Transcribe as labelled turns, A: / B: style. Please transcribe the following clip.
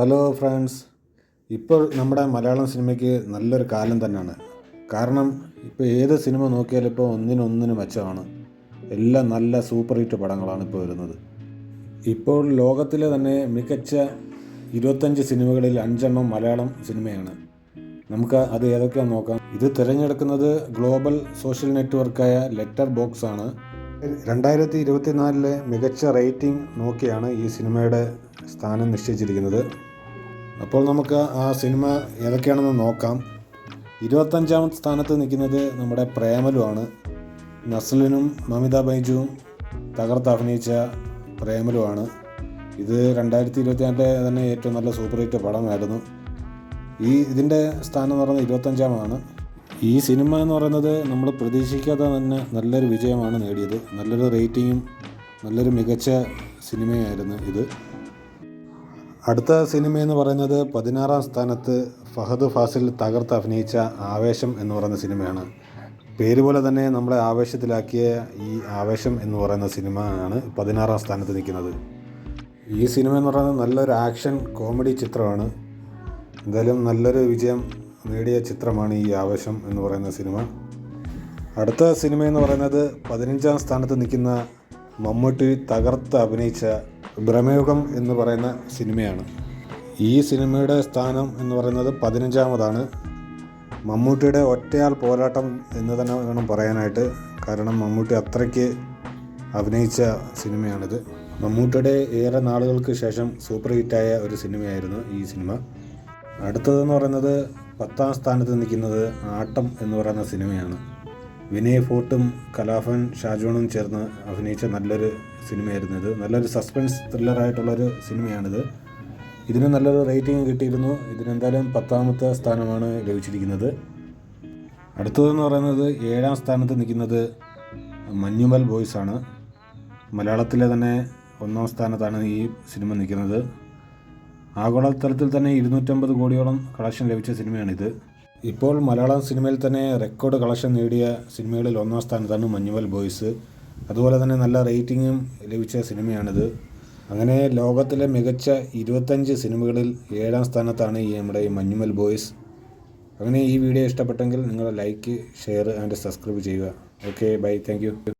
A: Hello friends. ഇപ്പോൾ നമ്മുടെ മലയാളം സിനിമയ്ക്ക് നല്ലൊരു കാലം തന്നെയാണ്. കാരണം ഇപ്പോൾ ഏത് സിനിമ നോക്കിയാലും ഇപ്പോൾ ഒന്നിനൊന്നിന് മെച്ചമാണ്. എല്ലാം നല്ല സൂപ്പർ ഹിറ്റ് പടങ്ങളാണ് ഇപ്പോൾ വരുന്നത്. ഇപ്പോൾ ലോകത്തിലെ തന്നെ മികച്ച ഇരുപത്തഞ്ച് സിനിമകളിൽ അഞ്ചെണ്ണം മലയാളം സിനിമയാണ്. നമുക്ക് അത് ഏതൊക്കെയാണെന്ന് നോക്കാം. ഇത് തിരഞ്ഞെടുക്കുന്നത് ഗ്ലോബൽ സോഷ്യൽ നെറ്റ്വർക്കായ ലെറ്റർ ബോക്സ് ആണ് രണ്ടായിരത്തി ഇരുപത്തിനാലിലെ മികച്ച റേറ്റിംഗ് നോക്കിയാണ് ഈ സിനിമയുടെ സ്ഥാനം നിശ്ചയിച്ചിരിക്കുന്നത്. അപ്പോൾ നമുക്ക് ആ സിനിമ ഏതൊക്കെയാണെന്ന് നോക്കാം. ഇരുപത്തഞ്ചാമത്തെ സ്ഥാനത്ത് നിൽക്കുന്നത് നമ്മുടെ പ്രേമലുമാണ് നസ്ലിനും മമിത ബൈജുവും തകർത്ത് അഭിനയിച്ച പ്രേമലുമാണ് ഇത് രണ്ടായിരത്തി ഇരുപത്തിനാലിലെ തന്നെ ഏറ്റവും നല്ല സൂപ്പർ ഹിറ്റ് പടമായിരുന്നു. ഈ ഇതിന്റെ സ്ഥാനം എന്ന് പറയുന്നത് ഇരുപത്തഞ്ചാമതാണ്. ഈ സിനിമ എന്ന് പറയുന്നത് നമ്മൾ പ്രതീക്ഷിക്കാതെ തന്നെ നല്ലൊരു വിജയമാണ് നേടിയത്. നല്ലൊരു റേറ്റിങ്ങും നല്ലൊരു മികച്ച സിനിമയായിരുന്നു ഇത്. അടുത്ത സിനിമ എന്ന് പറയുന്നത് പതിനാറാം സ്ഥാനത്ത് ഫഹദ് ഫാസിൽ തകർത്ത് അഭിനയിച്ച ആവേശം എന്ന് പറയുന്ന സിനിമയാണ്. പേര് പോലെ തന്നെ നമ്മളെ ആവേശത്തിലാക്കിയ ഈ ആവേശം എന്ന് പറയുന്ന സിനിമ ആണ് പതിനാറാം സ്ഥാനത്ത് നിൽക്കുന്നത്. ഈ സിനിമ എന്ന് പറയുന്നത് നല്ലൊരു ആക്ഷൻ കോമഡി ചിത്രമാണ്. എന്തായാലും നല്ലൊരു വിജയം നേടിയ ചിത്രമാണ് ഈ ആവേശം എന്ന് പറയുന്ന സിനിമ. അടുത്ത സിനിമ എന്ന് പറയുന്നത് പതിനഞ്ചാം സ്ഥാനത്ത് നിൽക്കുന്ന മമ്മൂട്ടി തകർത്ത് അഭിനയിച്ച ഭ്രമയുഗം എന്ന് പറയുന്ന സിനിമയാണ്. ഈ സിനിമയുടെ സ്ഥാനം എന്ന് പറയുന്നത് പതിനഞ്ചാമതാണ്. മമ്മൂട്ടിയുടെ ഒറ്റയാൾ പോരാട്ടം എന്ന് തന്നെ വേണം പറയാനായിട്ട്. കാരണം മമ്മൂട്ടി അത്രയ്ക്ക് അഭിനയിച്ച സിനിമയാണിത്. മമ്മൂട്ടിയുടെ ഏറെ നാളുകൾക്ക് ശേഷം സൂപ്പർ ഹിറ്റായ ഒരു സിനിമയായിരുന്നു ഈ സിനിമ. അടുത്തതെന്ന് പറയുന്നത് പത്താം സ്ഥാനത്ത് നിൽക്കുന്നത് ആട്ടം എന്ന് പറയുന്ന സിനിമയാണ്. വിനയ് ഫോർട്ടും കലാഭൻ ഷാജോണും ചേർന്ന് അഭിനയിച്ച നല്ലൊരു സിനിമയായിരുന്നു ഇത്. നല്ലൊരു സസ്പെൻസ് ത്രില്ലറായിട്ടുള്ളൊരു സിനിമയാണിത്. ഇതിന് നല്ലൊരു റേറ്റിംഗ് കിട്ടിയിരുന്നു. ഇതിനെന്തായാലും പത്താമത്തെ സ്ഥാനമാണ് ലഭിച്ചിരിക്കുന്നത്. അടുത്തതെന്ന് പറയുന്നത് ഏഴാം സ്ഥാനത്ത് നിൽക്കുന്നത് മഞ്ഞുമൽ ബോയ്സാണ്. മലയാളത്തിലെ തന്നെ ഒന്നാം സ്ഥാനത്താണ് ഈ സിനിമ നിൽക്കുന്നത്. ആഗോളതലത്തിൽ തന്നെ ഇരുന്നൂറ്റമ്പത് കോടിയോളം കളക്ഷൻ ലഭിച്ച സിനിമയാണിത്. ഇപ്പോൾ മലയാളം സിനിമയിൽ തന്നെ റെക്കോർഡ് കളക്ഷൻ നേടിയ സിനിമകളിൽ ഒന്നാം സ്ഥാനത്താണ് മഞ്ഞുമൽ ബോയ്സ്. അതുപോലെ തന്നെ നല്ല റേറ്റിംഗും ലഭിച്ച സിനിമയാണിത്. അങ്ങനെ ലോകത്തിലെ മികച്ച ഇരുപത്തഞ്ച് സിനിമകളിൽ ഏഴാം സ്ഥാനത്താണ് ഈ നമ്മുടെ ഈ മഞ്ഞുമൽ ബോയ്സ്. അങ്ങനെ ഈ വീഡിയോ ഇഷ്ടപ്പെട്ടെങ്കിൽ നിങ്ങൾ ലൈക്ക് ഷെയർ ആൻഡ് സബ്സ്ക്രൈബ് ചെയ്യുക. Okay bye. താങ്ക്